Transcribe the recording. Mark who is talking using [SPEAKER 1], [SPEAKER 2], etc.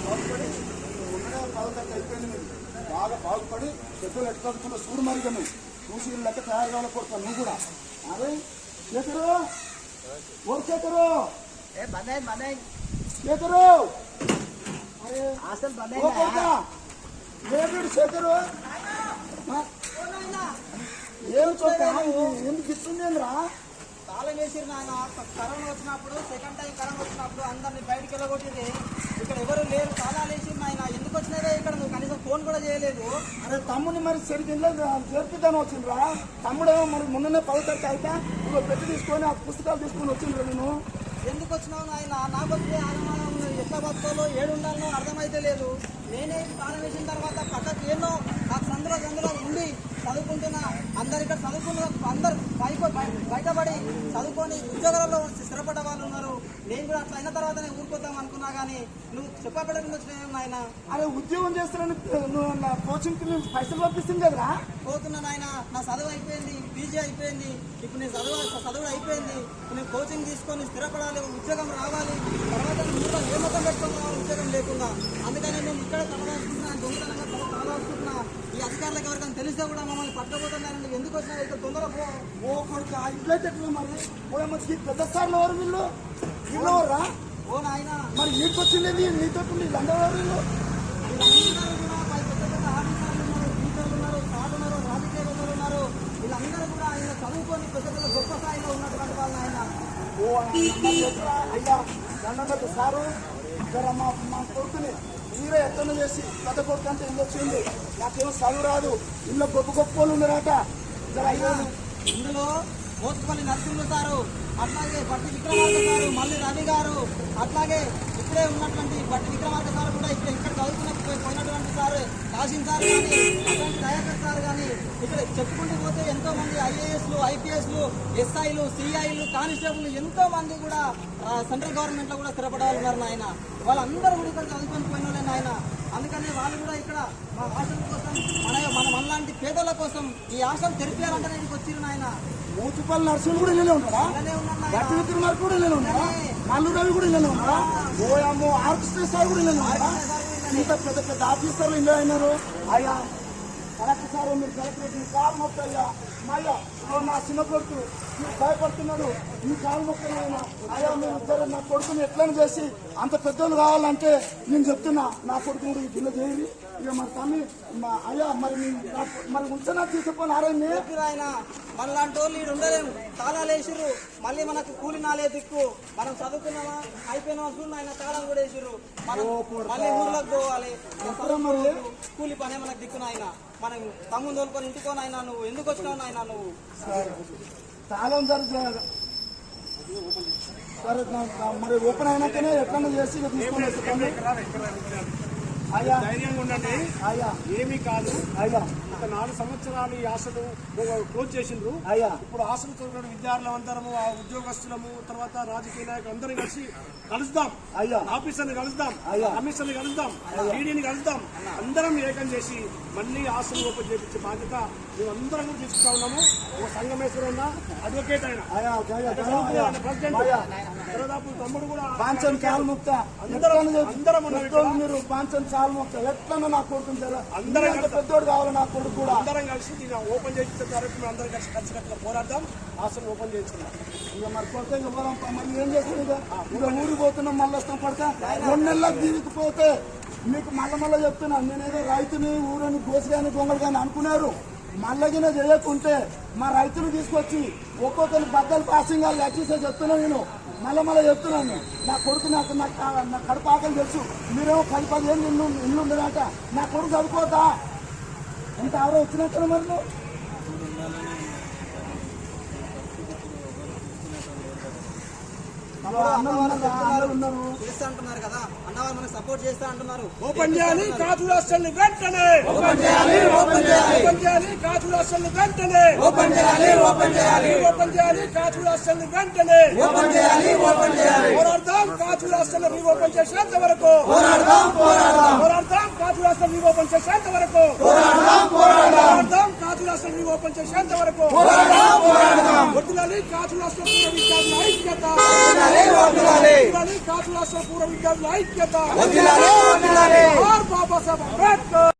[SPEAKER 1] బాగుపడి ఉండగా పదకట్టు అయిపోయింది మీరు బాగా బాగుపడి పెద్దలు ఎట్టుకుంటున్న చూడు మరిగా నువ్వు చూసి లెక్క తయారు కావాలి కొడతావు నువ్వు కూడా అరే చేతరు ఓ చేతరు చేతరు ఏడు చేతరు ఏం చూస్తా ఏం గిట్టుండేంద్రా
[SPEAKER 2] తాళం వేసిరు నాయన. కరోనా వచ్చినప్పుడు సెకండ్ టైం కరోనా వచ్చినప్పుడు అందరిని బయటికి వెళ్ళగొట్టింది ఇక్కడ ఎవరు లేరు తాళాలు వేసిరు నాయన. ఎందుకు వచ్చినదే ఇక్కడ? నువ్వు కనీసం ఫోన్ కూడా చేయలేదు.
[SPEAKER 1] అరే తమ్ముని మరి సరిగ్గా చేర్పిద్దాని వచ్చిండ్రా తమ్ముడేమో మరి మొన్ననే పదో తరగతి అయితే ఇదిగో పెట్టి తీసుకొని ఆ పుస్తకాలు తీసుకొని వచ్చిండ్రా నేను.
[SPEAKER 2] ఎందుకు వచ్చినావు నాయన? నాకు వచ్చే ఆగమానం ఎట్లా బతుకోలో ఏడు ఉండాలో అర్థమైతే లేదు. నేనే తాళం వేసిన తర్వాత పక్కకి ఎన్నో నాకు సందులో సందులో ఉండి చదువుకుంటున్నా. అందరు ఇక్కడ చదువుకున్న అందరు బయట కష్టపడి చదువుకొని ఉద్యోగాలలో స్థిరపడ్డ వాళ్ళు ఉన్నారు. నేను కూడా అట్లా అయిన తర్వాతనే నేను అనుకున్నా కానీ నువ్వు
[SPEAKER 1] అరే ఉద్యోగం చేస్తానని నువ్వు నా పైసలు పంపిస్తుంది కదరా?
[SPEAKER 2] పోతున్నా నాయన నా చదువు అయిపోయింది పీజీ అయిపోయింది ఇప్పుడు నేను చదువు చదువు అయిపోయింది నేను కోచింగ్ తీసుకొని స్థిరపడాలి ఉద్యోగం రావాలి తర్వాత ఏ మొత్తం పెట్టుకొని రావాలి ఉద్యోగం లేకుండా. అందుకని నేను ఇక్కడ తలదాచుకుంటున్నా దొంగతనంగా ఈ అధికారులకు ఎవరికైనా తెలిస్తే కూడా మమ్మల్ని పట్టుకోబోతున్నారని ఎందుకు వచ్చినా ఇక్కడ తొందర పో
[SPEAKER 1] ఓ కొడుకు ఇట్లయితే మరి. ఓ మరి పెద్ద సార్లు ఎవరు వీళ్ళు? వీళ్ళు
[SPEAKER 2] నాయన
[SPEAKER 1] మరి నీకు వచ్చింది నీతో వీళ్ళందరూ
[SPEAKER 2] వీళ్ళందరూ కూడా పెద్ద పెద్ద ఉన్నారు ఉన్నారు ఉన్నారు వీళ్ళందరూ కూడా ఆయన చదువుకొని పెద్ద పెద్ద గొప్ప స్థాయిలో ఉన్నటువంటి వాళ్ళు ఆయన
[SPEAKER 1] ఓ అయ్యా దండం సారు జర మా మా కొడుకుని మీరే ఎత్తన చేసి పెద్ద కొడుకు అంటే ఇల్లు వచ్చింది నాకేమో చదువు రాదు ఇల్లు గొప్ప గొప్ప వాళ్ళు ఉన్నారట
[SPEAKER 2] ఇందులో మోసుపల్లి నరసింహ సారు అట్లాగే బట్టి విక్రమార్క సారు మల్లి రవి గారు అట్లాగే ఇక్కడే ఉన్నటువంటి బట్టి విక్రమార్క సారు కూడా ఇక్కడ ఇక్కడ చదువుకున్న పోయినటువంటి సారు కాసిం సార్ కానీ అటువంటి దయాకర్ సార్ కానీ ఇక్కడ చెప్పుకుంటూ పోతే ఎంతో మంది ఐఏఎస్లు ఐపీఎస్లు ఎస్ఐలు సిఐలు కానిస్టేబుల్ ఎంతో మంది కూడా సెంట్రల్ గవర్నమెంట్లో కూడా స్థిరపడే వాళ్ళు ఉన్నారు నాయన. వాళ్ళందరూ కూడా ఇక్కడ చదువుకొని పోయిన వాళ్ళే నాయన. అందుకనే వాళ్ళు కూడా ఇక్కడ మా హాస్టల్ కోసం మన మన మనలాంటి పేదల కోసం ఈ హాస్టల్ తెరిపేయాలంటే ఇక్కడికి వచ్చిరు నాయన.
[SPEAKER 1] మూతుపల్లి నర్సులు కూడా ఇల్లే ఉంటారా
[SPEAKER 2] అలానే ఉన్నాను నాయన.
[SPEAKER 1] గట్టి విక్రమార్ కూడా ఇల్లే ఉంటారా మల్లు రవి కూడా ఇల్లే ఉంటారా ఓ అమ్మో ఆర్కెస్ట్రా సార్ కూడా ఇల్లే ఉంటారా ఇంత పెద్ద పెద్ద ఆఫీసర్లు ఇల్లే అయినారు? అయ్యా కలెక్టర్ సార్ మీరు కలెక్టర్ మీ కాలు మయ్యా ఓ నా చిన్న కొడుకు మీరు భయపడుతున్నాడు మీ కాలు మొక్కలైనా అయ్యా మీరు ఇద్దరు నా కొడుకుని ఎట్లని చేసి అంత పెద్దోళ్ళు కావాలంటే నేను చెప్తున్నా. నా కొడుకు కూడా ఈ గిన్నె చేయి ఇక మరి తమ్మి మా అయ్యా మరి మరి ఉంచనా తీసుకుని ఆరాన్ని
[SPEAKER 2] చెప్పిరు ఆయన మనలాంటి వాళ్ళు ఈడు ఉండలేము. తాళాలు వేసిర్రు. మళ్ళీ మనకు కూలి నాలే దిక్కు. మనం చదువుకున్నామా? అయిపోయిన వస్తువులు ఆయన తాళం కూడా వేసిర్రు. మనం మళ్ళీ ఊర్లోకి పోవాలి. కూలి పనే మనకు దిక్కున ఆయన మనం తమ్ముని తోలుకొని ఇంటికొని ఆయన నువ్వు. ఎందుకు వచ్చినావు ఆయన నువ్వు?
[SPEAKER 1] తాళం జరుగుతుంది సరే నా- నా- మరి ఓపెన్ అయినాకనే ఎట్లన్నా చేసి తీసుకొని
[SPEAKER 3] ధైర్యంగా ఉండండి. ఏమీ కాదు.
[SPEAKER 1] అయ్యా.
[SPEAKER 3] ఒక నాలుగు సంవత్సరాలు ఈ హాస్టల్ క్లోజ్ చేసిండ్రు.
[SPEAKER 1] అయ్యా.
[SPEAKER 3] ఇప్పుడు హాస్టల్ చదువుకున్న విద్యార్థులు అందరము ఆ ఉద్యోగస్తులము తర్వాత రాజకీయ నాయకులు అందరం కలిసి కలుద్దాం.
[SPEAKER 1] అయ్యా.
[SPEAKER 3] ఆఫీసర్ని కలుద్దాం. కమిషనర్ని కలుద్దాం. ఈడీని కలుద్దాం. అందరం ఏకం చేసి మళ్ళీ హాస్టల్ ఓపెన్ చేయించే బాధ్యత మేము అందరం కూడా తీసుకుంటా ఉన్నాము. ఒక సంగమేశ్వరన్న అడ్వకేట్ ఆయన. దాదాపు తమ్ముడు కూడా అందరం- అందరం ఉన్నాం
[SPEAKER 1] ముక్త ఎట్లన్నా నా కొడుకు
[SPEAKER 3] అందరం
[SPEAKER 1] పెద్దోడు కావాలి నా కొడుకు కూడా.
[SPEAKER 3] అందరం కలిసి దీన్ని ఓపెన్ చేయించే వరకు మేము అందరం కలిసి ఖచ్చితంగా పోరాడదాం. హాస్టల్ ఓపెన్ చేయించుకుందాం.
[SPEAKER 1] ఇక మరి కొడితే ఇక పోదాం. మరి ఏం చేస్తుంది ఇక? ఇక ఊరికి పోతున్నాం మళ్ళీ వస్తాం పడతా రెండు నెలలకు దీనికి పోతే మీకు మళ్ళీ మళ్ళీ చెప్తున్నా నేనేదో రైతుని ఊరని గోసి కానీ దొంగలు కానీ అనుకున్నారు. మల్లగిన చేయకుంటే మా రైతులు తీసుకొచ్చి ఒక్కొక్కరు బద్దలు పాసింగ్ వాళ్ళు చెప్తున్నాను చెప్తున్నా నేను. మళ్ళీ మళ్ళీ చెప్తున్నాను నా కొడుకు నాకు నా కడుపు ఆకలి తెలుసు. మీరేమో పది పదిహేను ఇల్లు ఇల్లు ఉండదట నా కొడుకు చదువుకోతా ఎంత ఎవరో వచ్చినట్టు మరి నువ్వు మన అన్నలు ఉన్నారు, అన్నలు ఉన్నారు
[SPEAKER 2] చేస్తా అంటున్నారు కదా. అన్నవాళ్ళు మనకు సపోర్ట్ చేస్తా అంటున్నారు.
[SPEAKER 3] ఓపెన్ చేయాలి కాజు హాస్టల్ వెంటనే. ఓపెన్ చేయాలి ఓపెన్ చేయాలి. ఓపెన్ చేయాలి వెంటనే. ఓపెన్ చేయాలి ఓపెన్ చేయాలి. ఓపెన్ చేయాలి కాజు హాస్టల్ వెంటనే. ఓపెన్ చేయాలి ఓపెన్ చేయాలి. పోరాడదాం కాజు హాస్టల్ రీఓపెన్ చేసేంత వరకు. పోరాడదాం పోరాడదాం. పోరాడదాం కాజు హాస్టల్ రీఓపెన్ చేసేంత వరకు. పోరాడదాం పోరాడదాం. కాజు హాస్టల్ రీఓపెన్ చేసేంత వరకు. పోరాడదాం పోరాడదాం. వర్ధిల్లాలి కాజు హాస్టల్ పూర్వ విద్యార్థుల ఐక్యత వర్ధిల్లాలి కాజు హాస్టల్ పూర్వ విద్యార్థుల ఐక్యత వర్ధిల్లాలి బాబాసాహెబ్ అంబేద్కర్